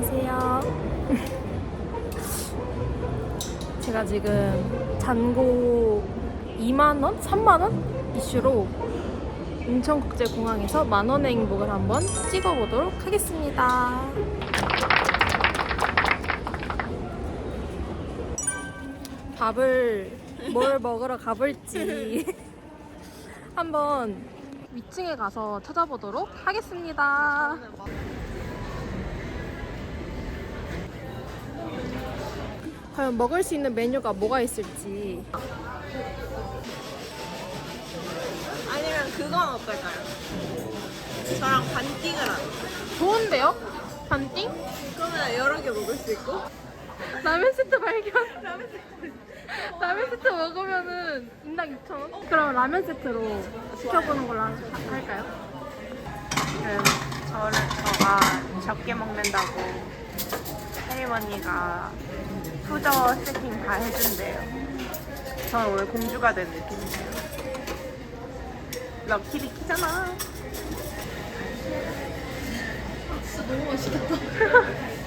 안녕하세요. 제가 지금 잔고 2만원? 3만원? 이슈로 인천국제공항에서 만원의 행복을 한번 찍어보도록 하겠습니다. 밥을 뭘 먹으러 가볼지 한번 위층에 가서 찾아보도록 하겠습니다. 과연 먹을 수 있는 메뉴가 뭐가 있을지 아니면 그건 어떨까요? 저랑 반띵을 하는 좋은데요? 반띵? 그러면 여러 개 먹을 수 있고 라면 세트 발견. 라면 세트. 라면 세트 먹으면은 인당 2,000원? 그럼 라면 세트로 시켜보는 걸로 하- 할까요? 지금 저를 저가 적게 먹는다고 언니가 푸저 세팅 다 해준대요 저는 오늘 공주가 된 느낌이에요 럭키비키잖아 진짜 너무. 맛있겠다.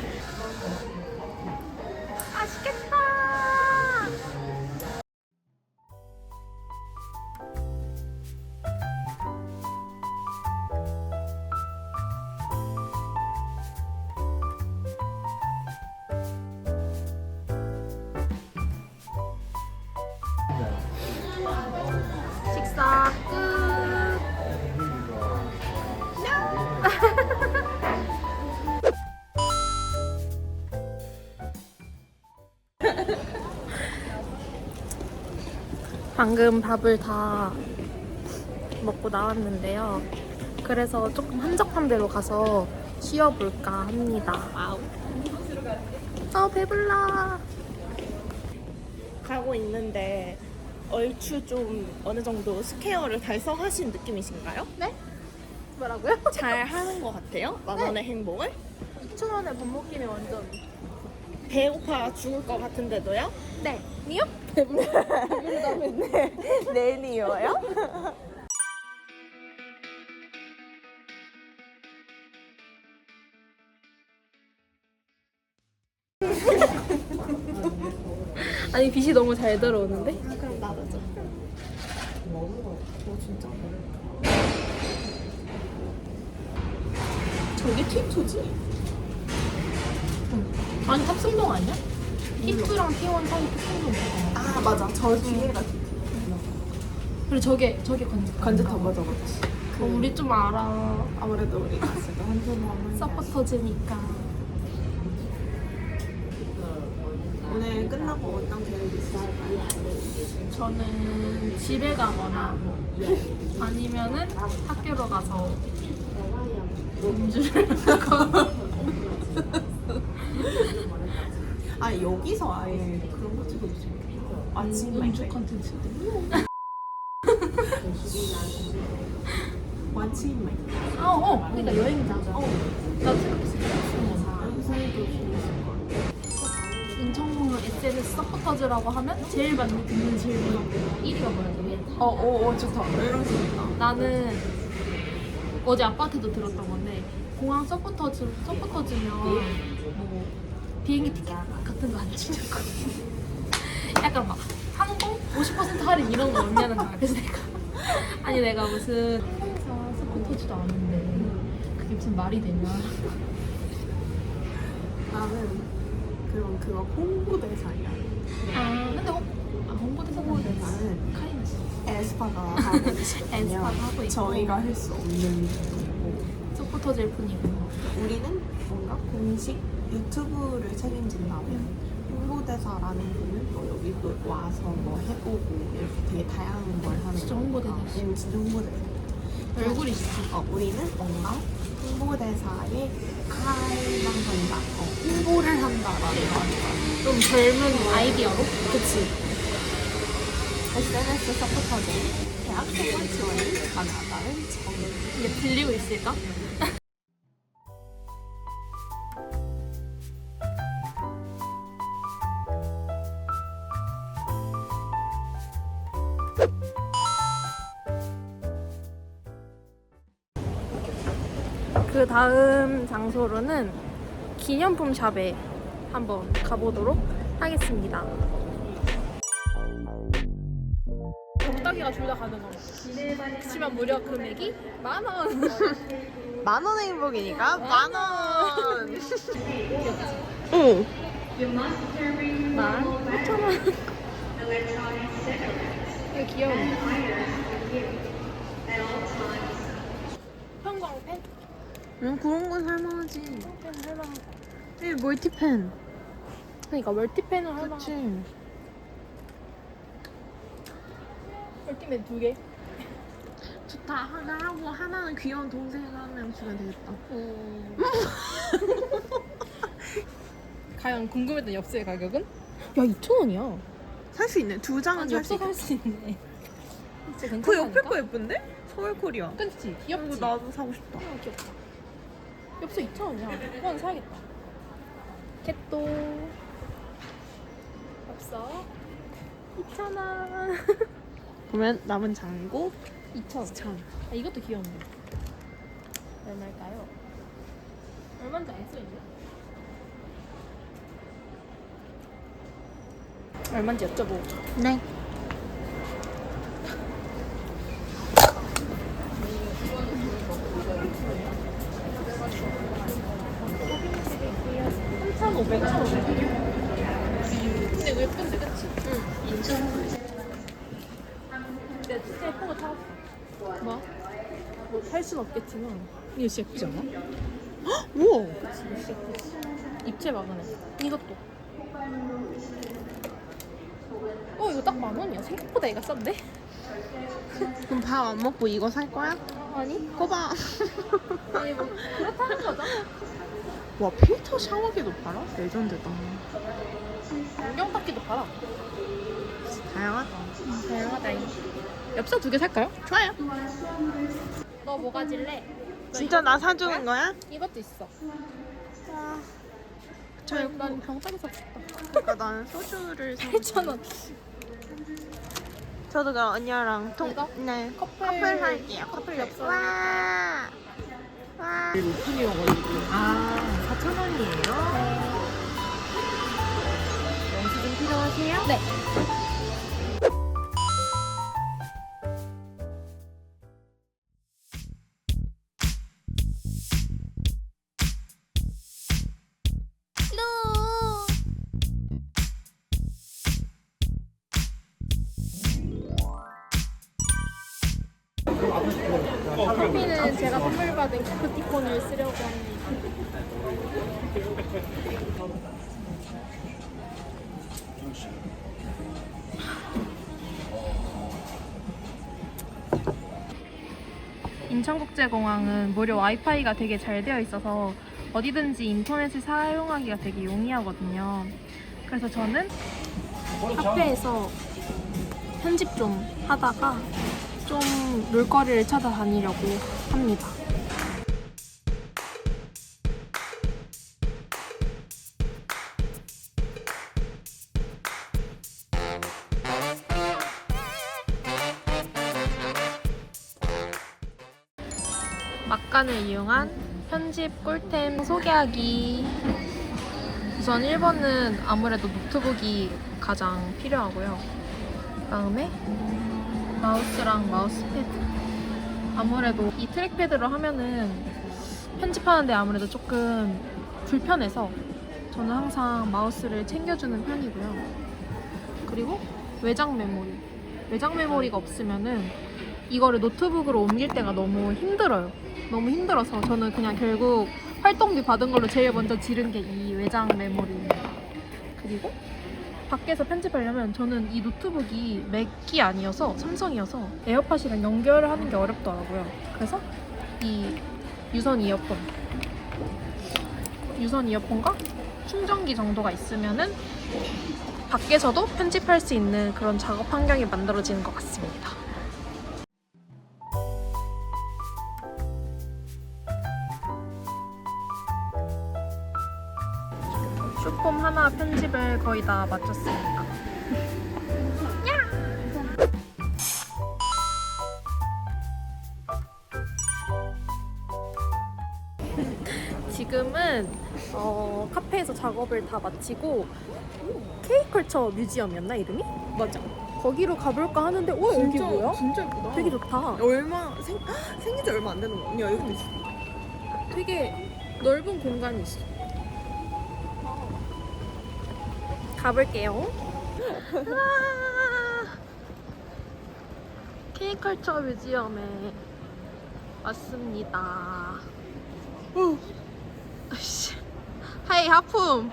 방금 밥을 다 먹고 나왔는데요. 그래서 조금 한적한 데로 가서 쉬어볼까 합니다. 아 배불러. 가고 있는데 얼추 좀 어느 정도 스퀘어를 달성하신 느낌이신가요? 네? 뭐라고요? 잘 하는 것 같아요? 만원의 행복을? 2천 원에 밥 먹기는 완전. 배고파 죽을 것 같은데도요? 네. 니요? 네, 내일이요요? 아니 빛이 너무 잘 들어오는데? 그럼 나가자. 어, 진짜. 저기 틴토지? 아니 탑승동 아니야? T2랑 T1 사이 탑승동. 아, 맞아. 저 뒤에가 그리고 저게 저게 건지. 관제탑 맞아, 맞지. 어, 우리 좀 알아. 아무래도 우리가 지금 하면 서포터즈니까. 오늘 끝나고 어떤 계획 있으실까요? 저는 집에 가거나 아니면은 학교로 가서 음주를 하거나 여기서 아예 그런 거 찍어도 재밌겠다. 아침 음주 컨텐츠. 완치인 말. 아, 어, 그러니까 여행자죠. 어. 나도 생각했어. 여기서 해도 재밌을 것 같아. 인천공항 SNS 서포터즈라고 하면 제일 많이 듣는 질문 1위가 뭐였냐면 어, 어, 어, 좋다. 이런 수 있다. 나는 어제 아빠한테도 들었던 건데 공항 서포터즈 서포터즈면 뭐 비행기 티켓 같은 거안 주는 거 약간 막 항공 50% 할인 이런 거 없냐는 거야. 그래서 내가 아니 내가 무슨 항공사 서포터즈도 아는데 그게 무슨 말이 되냐? 나는 그럼 그거 홍보대사야. 아 근데 어, 아, 홍보대사 홍보대사는 카이나시 에스파가 하고 있으면 에스파가 하고 있고. 저희가 할 수 없는 거고 서포터즈일 뿐이고 우리는 뭔가 공식 유튜브를 책임진다면 홍보대사라는 분은 뭐 여기 또 와서 뭐 해보고 이렇게 되게 다양한 걸 하는 진짜 거니까. 홍보대사시. 응, 진짜 홍보대사 얼굴이 진짜 어, 우리는 뭔가 홍보대사의 칼만 한다 어, 홍보를 한다라는 거좀 젊은 아이디어로 그치 SNS 서포터즈 대학생활 지원이 가능하다는 점 이게 들리고 있을까? 다음 장소로는 기념품 샵에 한번 가보도록 하겠습니다. 덕다기가 둘 다 가능함. 그렇지만 무려 금액이 만 원. 만 원의 행복이니까 만 원. 응. 만 오천 원. 이거 귀여워. 응 그런 건 살만하지. 펜 할만한 거. 이 멀티펜. 그러니까 멀티펜을 할만한 거. 그렇지. 멀티펜 두 개. 좋다. 하나 하고 하나는 귀여운 동생 한 명 주면 되겠다. 음. 과연 궁금했던 엽서의 가격은? 야 2천 원이야. 살 수 있네. 두 장은 살 수 엽서 있네. 살수 있네. 진짜 그 옆에 괜찮다니까? 거 예쁜데? 서울 코리아. 그치 귀엽지. 나도 사고 싶다. 어, 귀엽다. 엽서 2천 원이야. 이건 사야겠다. 캣도 엽서 2천 원. 그러면 남은 장고 2천 원. 2천. 아, 이것도 귀엽네. 얼마일까요? 얼마인지 안 써있네. 얼마인지 여쭤보고. 네. 삼천오백 원. 근데 이거 예쁜데, 그치? 응. 내가 진짜 예쁜 거 찾았어. 뭐? 뭐살 순 없겠지만. 이거 진짜 예쁘지 않아? 우와. 입체 마그넷. 이것도. 어, 이거 딱 만 원이야. 생각보다 얘가 싼데? 그럼 밥 안 먹고 이거 살 거야? 아니? 거봐. 아니, 뭐, 그렇다는 거죠. 와 필터 샤워기도 팔아? 레전드다. 안경 닦기도 팔아. 다양하다. 다양하다잉. 엽서 두 개 살까요? 좋아요. 너 뭐 가질래? 진짜 나 사주는 거야? 이것도 있어. 저 난, 난 병따기 사고 싶다. 그러니까 나는 소주를 사고 8,000원. 저도 그 언니랑 통 이거? 네 커플, 커플 살게요. 커플 엽서. 와. 와. 아, 4,000원이에요? 영수 증 필요하세요? 네. 커피는 제가 선물 받은 기프티콘을 쓰려고 합니다. 인천국제공항은 무료 와이파이가 되게 잘 되어 있어서 어디든지 인터넷을 사용하기가 되게 용이하거든요. 그래서 저는 카페에서 편집 좀 하다가 좀 놀거리를 찾아다니려고 합니다. 막간을 이용한 편집 꿀템 소개하기. 우선 1번은 아무래도 노트북이 가장 필요하고요. 그 다음에 마우스랑 마우스패드. 아무래도 이 트랙패드로 하면은 편집하는데 아무래도 조금 불편해서 저는 항상 마우스를 챙겨주는 편이고요. 그리고 외장 메모리. 외장 메모리가 없으면은 이거를 노트북으로 옮길 때가 너무 힘들어요. 너무 힘들어서 저는 그냥 결국 활동비 받은 걸로 제일 먼저 지른 게 이 외장 메모리입니다. 그리고 밖에서 편집하려면 저는 이 노트북이 맥이 아니어서 삼성이어서 에어팟이랑 연결을 하는 게 어렵더라고요. 그래서 이 유선 이어폰, 유선 이어폰과 충전기 정도가 있으면은 밖에서도 편집할 수 있는 그런 작업 환경이 만들어지는 것 같습니다. 쇼폼 하나 편집을 거의 다 마쳤습니다. 지금은 어, 카페에서 작업을 다 마치고 K컬처 뮤지엄이었나 이름이? 맞아. 거기로 가볼까 하는데 오 여기 뭐야? 진짜 예쁘다. 되게 좋다. 얼마 생 생긴 지 얼마 안 되는 거. 여기도 있어. 되게 넓은 공간이 있어. 가볼게요. 우와! K컬처 뮤지엄에 왔습니다. 오. 하이 하품.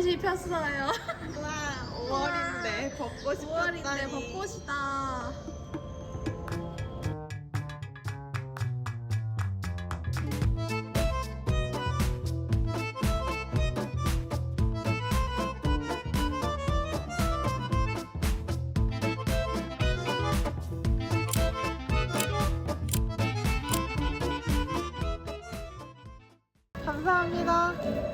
벚꽃이 폈어요. 와 5월인데 벚꽃이 5월인데 벚꽃이다. 감사합니다.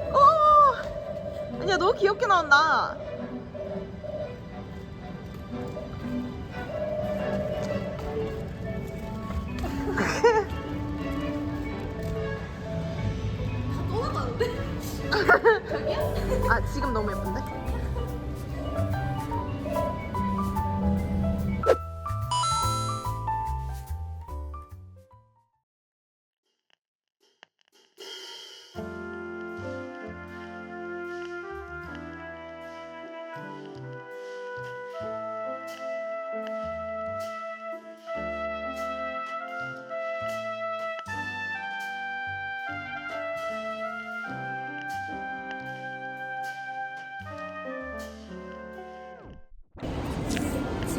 오! 아니야 너무 귀엽게 나온다. 아 지금 너무 예쁜데?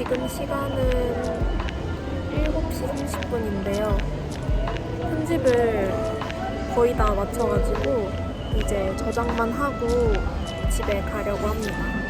지금 시간은 7시 30분인데요. 편집을 거의 다 마쳐가지고 이제 저장만 하고 집에 가려고 합니다.